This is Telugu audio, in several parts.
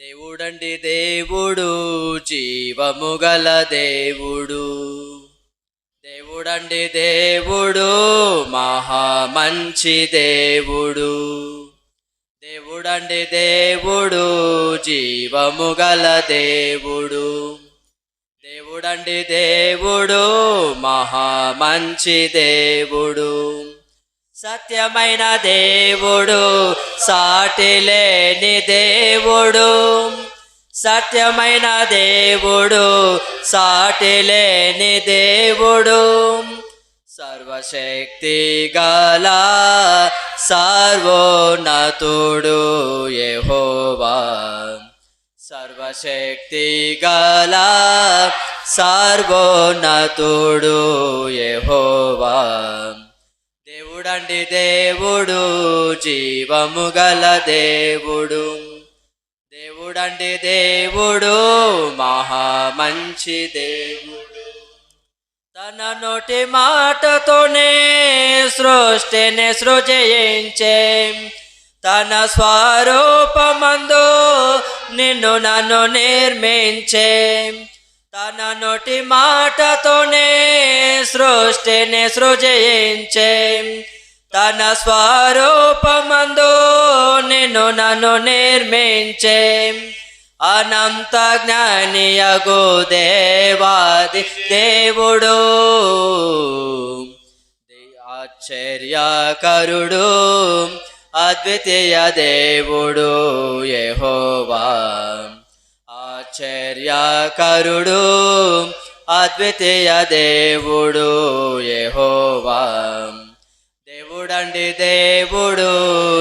దేవుడండి దేవుడు జీవము గల దేవుడు. దేవుడండి దేవుడు మహా మంచి దేవుడు. దేవుడండి దేవుడు జీవము గల దేవుడు. దేవుడండి దేవుడు మహా మంచి దేవుడు. సత్యమైన దేవుడు సాటి లేని దేవుడు. సత్యమైన దేవుడు సాటి లేని దేవుడు. సర్వశక్తి గల సర్వోన్నతుడు యెహోవా. సర్వశక్తి గల సర్వోన్నతుడు యెహోవా. దేవుడండి దేవుడు జీవము గల దేవుడు. దేవుడండి దేవుడు మహా మంచి దేవుడు. తన నోటి మాటతోనే సృష్టిని సృజయించే తన స్వరూపమందు నిన్ను నన్ను నిర్మించే. తన నోటి మాటతోనే సృష్టిని సృజయించే తన స్వరూపమందు నిన్ను నన్ను నిర్మించే అనంత జ్ఞానియగు దేవాది దేవుడు. ఆశ్చర్యకరుడు అద్వితీయ దేవుడు యెహోవా. ఆశ్చర్యకరుడు అద్వితీయ దేవుడు యహోవా. దేవుడండి దేవుడు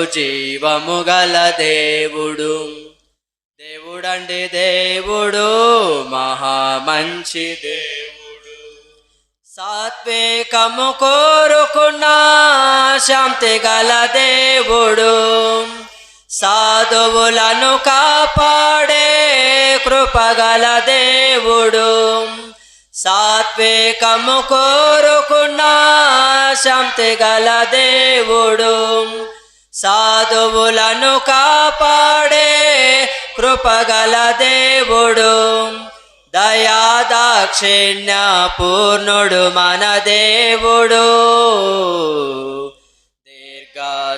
జీవము గల దేవుడు. దేవుడండి దేవుడు మహా మంచి దేవుడు. సాత్వికము కోరుకున్న శాంతి గల దేవుడు. సాధువులను కాపాడే కృపగల దేవుడు. సాత్వికము కోరుకున్నా శాంతి గల దేవుడు. సాధువులను కాపాడే కృపగల దేవుడు. దయాదాక్షిణ్య పూర్ణుడు మన దేవుడు. దీర్ఘశాంతుడు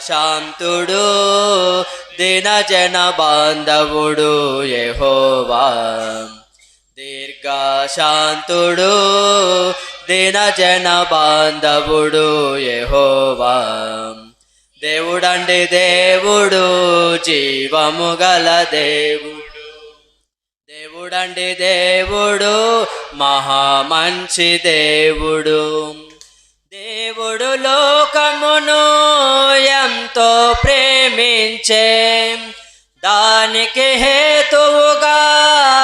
దినజన బాంధవుడు యెహోవా. దీర్ఘశాంతుడు దినజన బాంధవుడు యెహోవా. దేవుడండి దేవుడు జీవము గల దేవుడు. దేవుడండి దేవుడు మహా మంచి దేవుడు. దేవుడు లోకమును ఎంతో ప్రేమించే దానికి హేతువుగా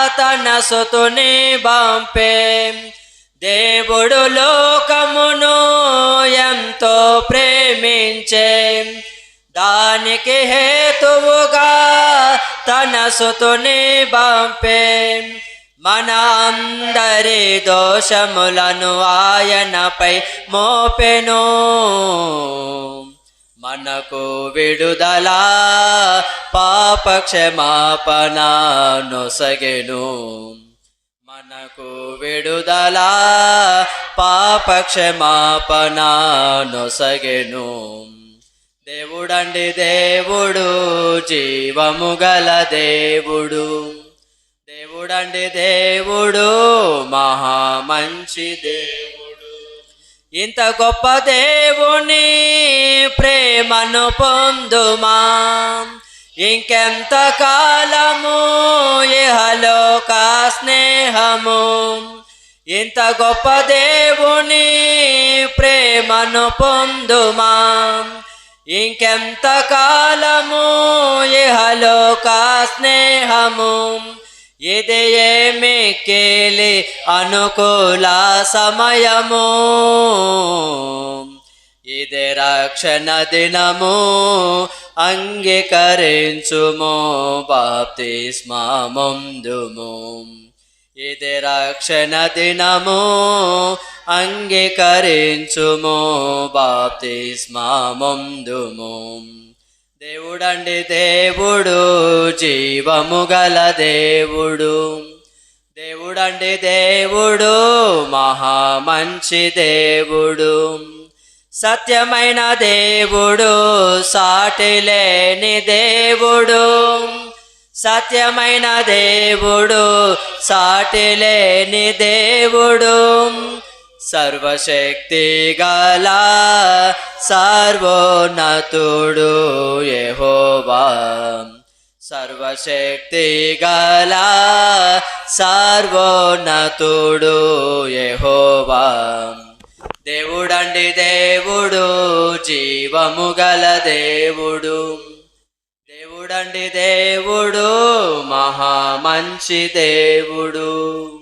తన సుతుని బంపే దేవుడు లోకమును ఎంతో ప్రేమించే దానికి హేతువుగా తన సుతుని పంపే. మన అందరి దోషములను ఆయనపై మోపెను. మనకు విడుదల పాప క్షమాపణ మనకు విడుదల పాప క్షమాపణ దేవుడండి దేవుడు జీవము గల దేవుడు. దేవుడండి దేవుడు మహా మంచి దేవుడు. ఇంత గొప్ప దేవుని ప్రేమను పొందుమా? ఇంకెంత కాలము ఇహలోక స్నేహము? ఇంత గొప్ప దేవుని ప్రేమను పొందుమా? ఇంకెంత కాలము ఇహలోక స్నేహము? ఇది ఏమి కేలి అనుకూల సమయము? ఇది రక్షణ దినము అంగీకరించుము బాప్తిస్మామందుము. ఇది రక్షణ దినము అంగీకరించుము బాప్తిస్మామందుము. దేవుడండి దేవుడు జీవము గల దేవుడు. దేవుడండి దేవుడు మహా మంచి దేవుడు. సత్యమైన దేవుడు సాటిలేని దేవుడు. సత్యమైన దేవుడు సాటిలేని దేవుడు. సర్వశక్తి గల సర్వోన్నతుడు యెహోవా. సర్వశక్తి గల సర్వోన్నతుడు యెహోవా. దేవుడండి దేవుడు జీవము గల దేవుడు. దేవుడండి దేవుడు మహా మంచి దేవుడు.